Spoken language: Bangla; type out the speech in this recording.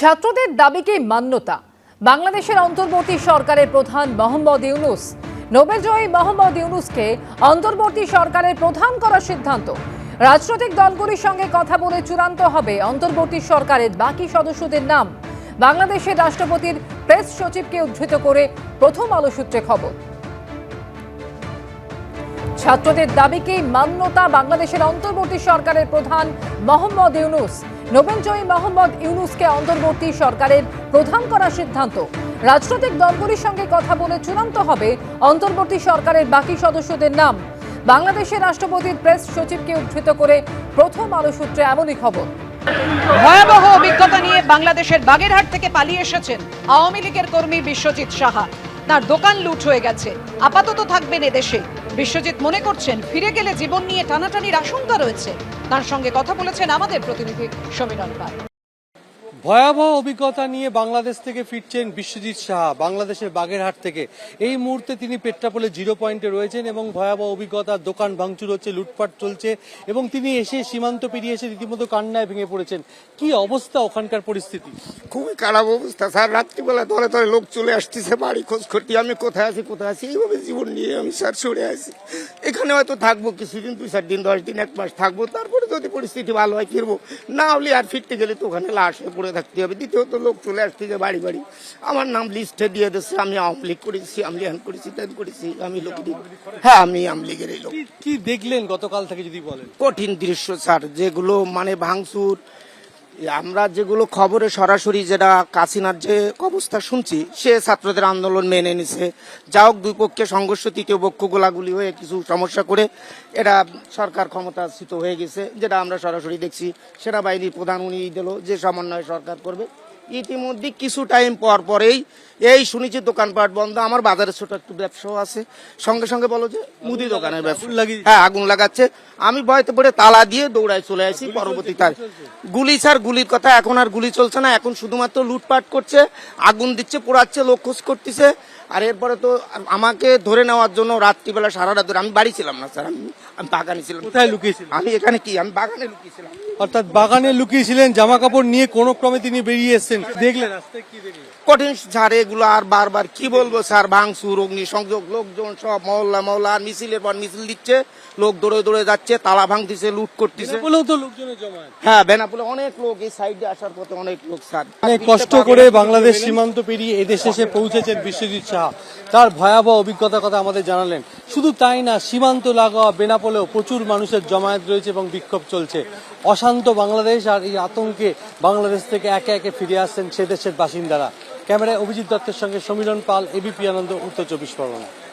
ছাত্রদের দাবিকে মান্যতা। বাংলাদেশের অন্তর্বর্তী সরকারের প্রধান মোহাম্মদ ইউনুস। নোবেলজয়ী মোহাম্মদ ইউনুসকে অন্তর্বর্তী সরকারের প্রধান করার সিদ্ধান্ত। রাজনৈতিক দলগুলির সঙ্গে কথা বলে চূড়ান্ত হবে অন্তর্বর্তী সরকারের বাকি সদস্যদের নাম। বাংলাদেশের রাষ্ট্রপতির প্রেস সচিবকে উদ্ধৃত করে প্রথম আলো সূত্রে খবর। ছাত্রদের দাবিকে মান্যতা বাংলাদেশের অন্তর্বর্তী সরকারের প্রধান মোহাম্মদ ইউনুস। নোবেলজয়ী মোহাম্মদ ইউনুসকে অন্তর্বর্তী সরকারের প্রধান করার সিদ্ধান্ত। রাজনৈতিক দলগুলির সঙ্গে কথা বলে চূড়ান্ত হবে অন্তর্বর্তী সরকারের বাকি সদস্যদের নাম। বাংলাদেশের রাষ্ট্রপতির প্রেস সচিবকে উদ্ধৃত করে প্রথম আলো সূত্রে এমনই খবর। ভয়াবহ অভিজ্ঞতা নিয়ে বাংলাদেশের বাগেরহাট থেকে পালিয়ে এসেছেন আওয়ামী লীগের কর্মী বিশ্বজিৎ সাহা। তার দোকান লুট হয়ে গেছে। আপাতত থাকবেন এদেশে। বিশ্বজিৎ মনে করছেন ফিরে গেলে জীবন নিয়ে টানাটানির আশঙ্কা রয়েছে। তার সঙ্গে কথা বলেছেন আমাদের প্রতিনিধি সমীরণ পাল ভয়াবহ অভিজ্ঞতা নিয়ে বাংলাদেশ থেকে ফিরছেন বিশ্বজিৎ সাহা, বাংলাদেশের বাগেরহাট থেকে। এই মুহূর্তে তিনি পেট্রাপোলে জিরো পয়েন্টে রয়েছেন এবং ভয়াবহ অভিজ্ঞতা, দোকান ভাঙচুর হচ্ছে, লুটপাট চলছে এবং তিনি এসে সীমান্ত পেরিয়ে এসে রীতিমতো কান্নায় ভেঙে পড়েছেন। কি অবস্থা ওখানকার পরিস্থিতি? খুবই খারাপ অবস্থা, স্যার। রাত্রিবেলা তলে তলে লোক চলে আসতেছে বাড়ি খোঁজ করতে আমি কোথায় আছি কোথায় আছি? এইভাবে জীবন নিয়ে আমি, স্যার, সরে আছি। এখানে হয়তো থাকব কিছুদিন, দুই চার দিন, দশ দিন, এক মাস থাকব। তারপরে যদি পরিস্থিতি ভালো হয়, ফিরবো। না হলে আর ফিরতে গেলে তো ওখানে লাশ হয়ে পড়ে থাকতে হবে। দ্বিতীয়ত লোক চলে আসতেছে বাড়ি বাড়ি। আমার নাম লিস্টে দিয়ে দিচ্ছে আমি আওয়ামী লীগ করেছি আমি হ্যান করেছি ত্যান করেছি আমি লোক হ্যাঁ আমি আওয়ামী লীগের এই লোক। কি- কি দেখলেন গতকাল থেকে যদি বলেন? কঠিন দৃশ্য স্যার যেগুলো মানে ভাঙচুর আমরা যেগুলো খবরে সরাসরি যেটা কাসিনার যে অবস্থা শুনছি, সে ছাত্রদের আন্দোলন মেনে নিছে। যা হোক দুই পক্ষে সংঘর্ষ, তৃতীয় পক্ষ গোলাগুলি হয়ে কিছু সমস্যা করে এটা সরকার ক্ষমতাচ্যুত হয়ে গেছে, যেটা আমরা সরাসরি দেখছি। সেনাবাহিনীর প্রধান উনি দিল যে সমন্বয় সরকার করবে। ইতিমধ্যে কিছু টাইম পর পরেই এই শুনেছি দোকানপাট বন্ধ। আমার বাজারে ছোট একটু ব্যবসাও আছে। সঙ্গে সঙ্গে বলো যে মুদি দোকানের ব্যবসা। হ্যাঁ আগুন লাগাচ্ছে। আমি ভয়তে পড়ে তালা দিয়ে দৌড়ায় চলে আসি পরবর্তী তার। গুলি স্যার গুলির কথা এখন আর গুলি চলছে না। এখন শুধুমাত্র লুটপাট করছে আগুন দিচ্ছে পোড়াচ্ছে লোক খোঁজ করতেছে। আর এরপরে তো আমাকে ধরে নেওয়ার জন্য রাত্রিবেলা সারা রাত ধরে আমি বাড়ি ছিলাম না স্যার। আমি আমি বাগানে ছিলাম। কোথায় লুকিয়েছিলেন? আমি এখানে কি? আমি বাগানে লুকিয়েছিলাম। অর্থাৎ বাগানে লুকিয়েছিলেন জামা কাপড় নিয়ে কোনো ক্রমে তিনি বেরিয়ে এসেছেন। দেখলেন। রাস্তায় কি দেখলেন কঠিন ঝাড় এগুলো আর বারবার কি বলব স্যার? ভাঙচুর অগ্নি সংযোগ লোকজন সব মহল্লা মহল্লা আর মিছিলের পর মিছিল দিচ্ছে লোক দৌড়ে দৌড়ে যাচ্ছে তালা ভাঙতেছে লুট করতেছে। তো লোকজনের জমায়েত। হ্যাঁ বেনাপুলে অনেক লোক এই সাইডে আসার পথে অনেক লোক স্যার। অনেক কষ্ট করে বাংলাদেশ সীমান্ত পেরিয়ে এদেশে এসে পৌঁছেছেন বিশ্বজিৎ সাহা। তার ভয়াবহ অভিজ্ঞতার কথা আমাদের জানালেন। শুধু তাই না, সীমান্ত লাগোয়া বেনাপোলেও প্রচুর মানুষের জমায়েত রয়েছে এবং বিক্ষোভ চলছে। অশান্ত বাংলাদেশ আর এই আতঙ্কে বাংলাদেশ থেকে একে একে ফিরে আসছেন সে দেশের বাসিন্দারা। ক্যামেরায় অভিজিৎ দত্তের সঙ্গে সমীরণ পাল এবিপি আনন্দ, উত্তর চব্বিশ পরগনা।